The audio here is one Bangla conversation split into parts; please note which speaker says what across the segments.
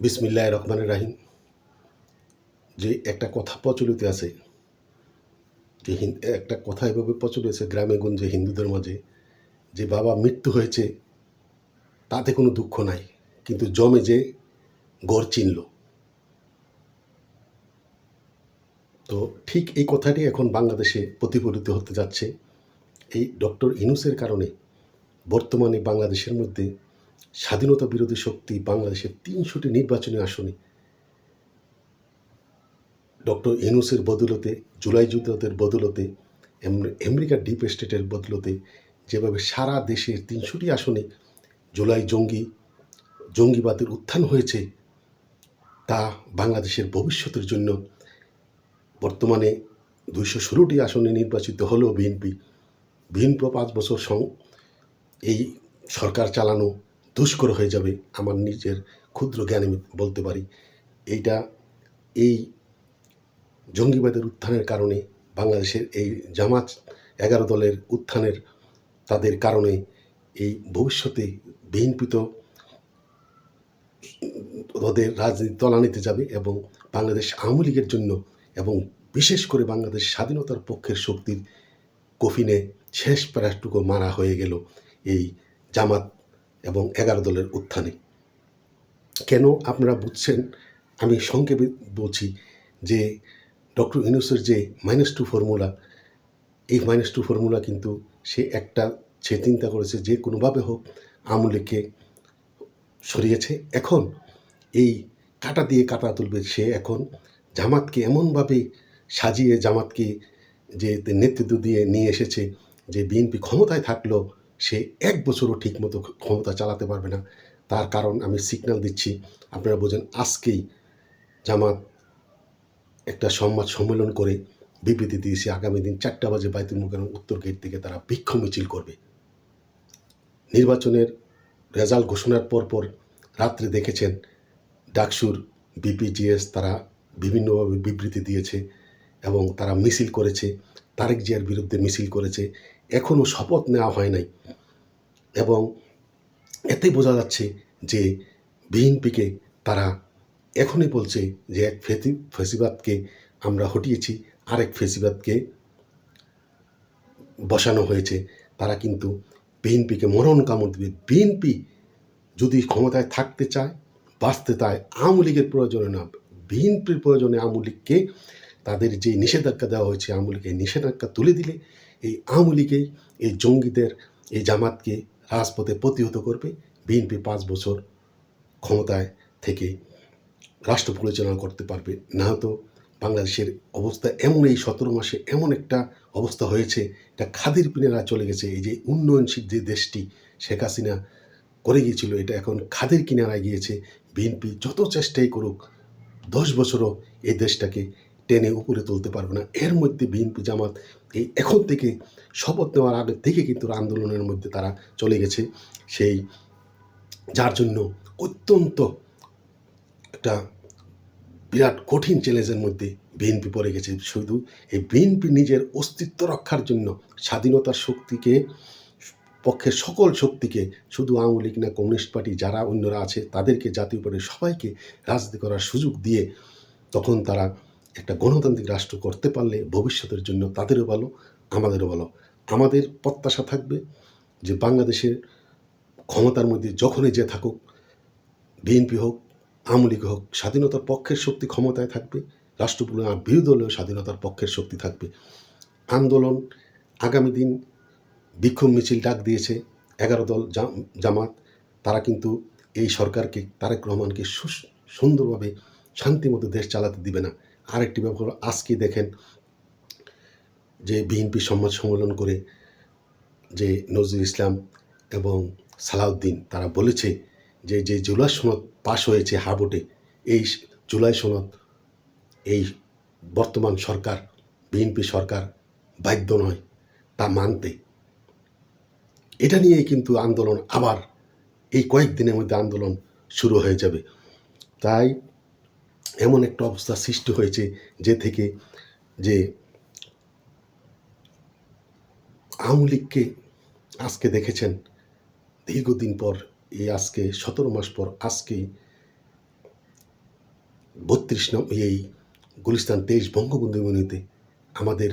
Speaker 1: বিসমিল্লাহ রহমান রাহিম। যে একটা কথা প্রচলিত আছে, যে একটা কথা এভাবে প্রচলিত আছে গ্রামে গঞ্জে, হিন্দুদের মাঝে, যে বাবা মৃত্যু হয়েছে, তাতে কোনো দুঃখ নাই, কিন্তু জমে যে গড় চিনল। তো ঠিক এই কথাটি এখন বাংলাদেশে প্রতিফলিত হতে যাচ্ছে। এই ডক্টর ইনুসের কারণে বর্তমানে বাংলাদেশের মধ্যে স্বাধীনতা বিরোধী শক্তি বাংলাদেশের তিনশোটি নির্বাচনী আসনে। ডক্টর ইনুসের বদলতে, জুলাই যুদ্ধের বদলতে আমেরিকার ডিপ স্টেটের বদলতে যেভাবে সারা দেশের তিনশোটি আসনে জুলাই জঙ্গি জঙ্গিবাদের উত্থান হয়েছে, তা বাংলাদেশের ভবিষ্যতের জন্য বর্তমানে দুইশো ষোলোটি আসনে নির্বাচিত হলেও বিএনপি। বিএনপি পাঁচ বছর সং এই সরকার চালানো দুষ্কর হয়ে যাবে, আমার নিজের ক্ষুদ্র জ্ঞানে আমি বলতে পারি। এইটা এই জঙ্গিবাদের উত্থানের কারণে, বাংলাদেশের এই জামাত এগারো দলের উত্থানের তাদের কারণে এই ভবিষ্যতে বিএনপি তো ওদের রাজনীতি তলানিতে যাবে এবং বাংলাদেশ আওয়ামী লীগের জন্য এবং বিশেষ করে বাংলাদেশ স্বাধীনতার পক্ষের শক্তির কফিনে শেষ প্রাসটুকু মারা হয়ে গেল এই জামাত এবং এগারো দলের উত্থানে। কেন আপনারা বুঝছেন? আমি সংক্ষেপে বলছি যে ডক্টর ইউনুসের যে মাইনাস টু ফর্মুলা এই মাইনাস টু ফর্মুলা কিন্তু সে একটা, সে চিন্তা করেছে যে কোনোভাবে হোক আওয়ামী লীগকে সরিয়েছে। এখন এই কাটা দিয়ে কাটা তুলবে সে এখন জামাতকে এমনভাবে সাজিয়ে, জামাতকে যে নেতৃত্ব দিয়ে নিয়ে এসেছে যে বিএনপি ক্ষমতায় থাকলেও সে এক বছরও ঠিকমতো ক্ষমতা চালাতে পারবে না। তার কারণ আমি সিগন্যাল দিচ্ছি, আপনারা বোঝেন আজকেই জামাত একটা সংবাদ সম্মেলন করে বিবৃতি দিয়েছে, আগামী দিন চারটা বাজে বাইতুল মুকাররম উত্তর গেট থেকে তারা বৃক্ষ মিছিল করবে। নির্বাচনের রেজাল্ট ঘোষণার পর পর রাত্রে দেখেছেন ডাকসুর বিপিজিএস তারা বিভিন্নভাবে বিবৃতি দিয়েছে এবং তারা মিছিল করেছে, তারেক জিয়ার বিরুদ্ধে মিছিল করেছে। এখনও শপথ নেওয়া হয় নাই। এবং এতে বোঝা যাচ্ছে যে বিএনপিকে তারা এখনই বলছে যে এক ফেসি, ফেসিবাদকে আমরা হটিয়েছি, আরেক ফেসিবাদকে বসানো হয়েছে। তারা কিন্তু বিএনপিকে মরণ কামড় দেবে। বিএনপি যদি ক্ষমতায় থাকতে চায়, বাঁচতে চায়, আওয়ামী লীগের প্রয়োজনে না, বিএনপির প্রয়োজনে আওয়ামী লীগকে তাদের যে নিষেধাজ্ঞা দেওয়া হয়েছে, আওয়ামী লীগের নিষেধাজ্ঞা তুলে দিলে এই আওয়ামী লীগেই এই জঙ্গিদের, এই জামাতকে রাজপথে প্রতিহত করবে বিএনপি পাঁচ বছর ক্ষমতায় থেকে রাষ্ট্র পরিচালনা করতে পারবে। না তো বাংলাদেশের অবস্থা এমন, এই সতেরো মাসে এমন একটা অবস্থা হয়েছে, এটা খাদির পিনেরা চলে গেছে। এই যে উন্নয়নশীল যে দেশটি শেখ হাসিনা করে গিয়েছিল, এটা এখন খাদের কিনারায় গিয়েছে। বিএনপি যত চেষ্টাই করুক, দশ বছরও এই দেশটাকে টেনে উপরে তুলতে পারবে না। এর মধ্যে বিএনপি জামাত এই এখন থেকে শপথ নেওয়ার আগে থেকে কিন্তু আন্দোলনের মধ্যে তারা চলে গেছে। সেই, যার জন্য অত্যন্ত একটা বিরাট কঠিন চ্যালেঞ্জের মধ্যে বিএনপি পড়ে গেছে। শুধু এই বিএনপি নিজের অস্তিত্ব রক্ষার জন্য, স্বাধীনতার শক্তিকে, পক্ষের সকল শক্তিকে, শুধু আওয়ামী লীগ না, কমিউনিস্ট পার্টি যারা অন্যরা আছে, তাদেরকে জাতীয় পার্টি সবাইকে রাজনীতি করার সুযোগ দিয়ে তখন তারা একটা গণতান্ত্রিক রাষ্ট্র করতে পারলে ভবিষ্যতের জন্য তাদেরও ভালো, আমাদেরও ভালো। আমাদের প্রত্যাশা থাকবে যে বাংলাদেশের ক্ষমতার মধ্যে যখনই যে থাকুক, বিএনপি হোক, আওয়ামী লীগ হোক, স্বাধীনতার পক্ষের শক্তি ক্ষমতায় থাকবে রাষ্ট্রপুর আর বিরোধী দলীয় স্বাধীনতার পক্ষের শক্তি থাকবে। আন্দোলন আগামী দিন বিক্ষোভ মিছিল ডাক দিয়েছে, এগারো দল জামাত, তারা কিন্তু এই সরকারকে, তারেক রহমানকে সুন্দরভাবে শান্তিমতো দেশ চালাতে দিবে না। আরেকটি ব্যাপার হলো, আজকে দেখেন যে বিএনপি সংবাদ সম্মেলন করে যে নজরুল ইসলাম এবং সালাউদ্দিন, তারা বলেছে যে যে জুলাই সনদ পাশ হয়েছে হাবোটে, এই জুলাই সনদ, এই বর্তমান সরকার, বিএনপি সরকার বাধ্য নয় তা মানতে। এটা নিয়েই কিন্তু আন্দোলন আবার এই কয়েকদিনের মধ্যে আন্দোলন শুরু হয়ে যাবে। তাই এমন একটা অবস্থা সৃষ্টি হয়েছে যে থেকে যে আওয়ামী লীগকে আজকে দেখেছেন, দীর্ঘদিন পর এই আজকে, সতেরো মাস পর আজকে বত্রিশ নম্বর এই গুলিস্তান তেইশ বঙ্গবন্ধু মিউনিতে আমাদের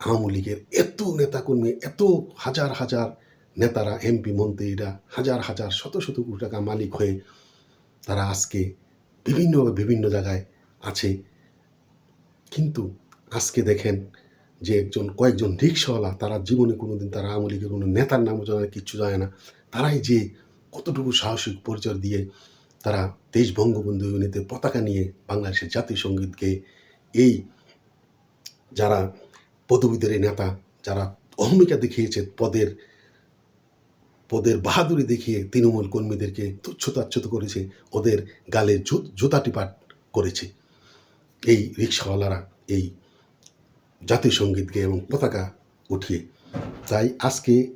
Speaker 1: আওয়ামী লীগের এত নেতাকর্মী, এত হাজার হাজার নেতারা, এমপি, মন্ত্রীরা, হাজার হাজার, শত শত কোটি টাকা মালিক হয়ে তারা আজকে বিভিন্নভাবে বিভিন্ন জায়গায় আছে। কিন্তু আজকে দেখেন যে একজন কয়েকজন রিক্সাওয়ালা তারা জীবনে কোনোদিন তারা আওয়ামী লীগের কোনো নেতার নামও জানে না, কিচ্ছু জানে না। তারাই যে কতটুকু সাহসিক পরিচয় দিয়ে তারা দেশ বঙ্গবন্ধু ইউনিতে পতাকা নিয়ে বাংলাদেশের জাতীয় সঙ্গীতকে এই যারা পদবীদের নেতা যারা অহমিকা দেখিয়েছে পদের পদের বাহাদুরি দেখিয়ে তৃণমূল কর্মীদেরকে তুচ্ছতাচ্ছুত করেছে, ওদের গালে জু- জুতা টিপাট করেছে। এই রিক্সাওয়ালারা এই জাতীয় সংগীত গেয়ে এবং পতাকা উঠিয়ে। তাই আজকে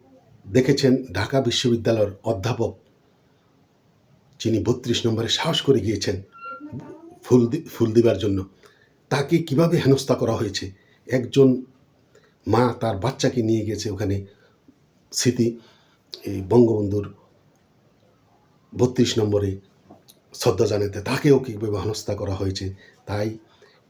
Speaker 1: দেখেছেন ঢাকা বিশ্ববিদ্যালয়ের অধ্যাপক, যিনি বত্রিশ নম্বরে সাহস করে গিয়েছেন ফুল ফুল দিবার জন্য। তাকে কীভাবে হেনস্থা করা হয়েছে? একজন মা তার বাচ্চাকে নিয়ে গেছে ওখানে স্মৃতি। এই বঙ্গবন্ধুর বত্রিশ নম্বরে শ্রদ্ধা জানাতে তাকেও কীভাবে হেনস্থা করা হয়েছে, তাই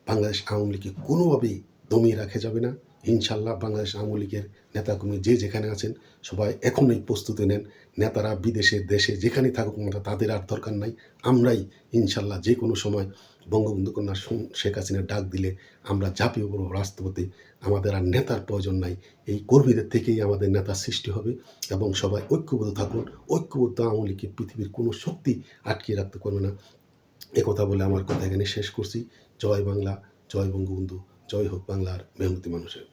Speaker 1: বাংলাদেশ আওয়ামী লীগকে কোনোভাবেই দমিয়ে রাখা যাবে না। ইনশাল্লাহ বাংলাদেশ আওয়ামী লীগের নেতাকর্মী যে যেখানে আছেন, সবাই এখনই প্রস্তুতি নেন। নেতারা বিদেশে, দেশে যেখানে থাকুক না তাদের আর দরকার নাই। আমরাই ইনশাল্লাহ যে কোনো সময় বঙ্গবন্ধু কন্যা শেখ হাসিনার ডাক দিলে আমরা ঝাঁপিয়ে পড়ব রাষ্ট্রপতি, আমাদের আর নেতার প্রয়োজন নাই। এই কর্মীদের থেকেই আমাদের নেতার সৃষ্টি হবে এবং সবাই ঐক্যবদ্ধ থাকুন। ঐক্যবদ্ধ আওয়ামী লীগকে পৃথিবীর কোনো শক্তি আটকিয়ে রাখতে পারবে না। একথা বলে আমার কথা এখানে শেষ করছি। জয় বাংলা, জয় বঙ্গবন্ধু, জয় হোক বাংলার মেহনতি মানুষের।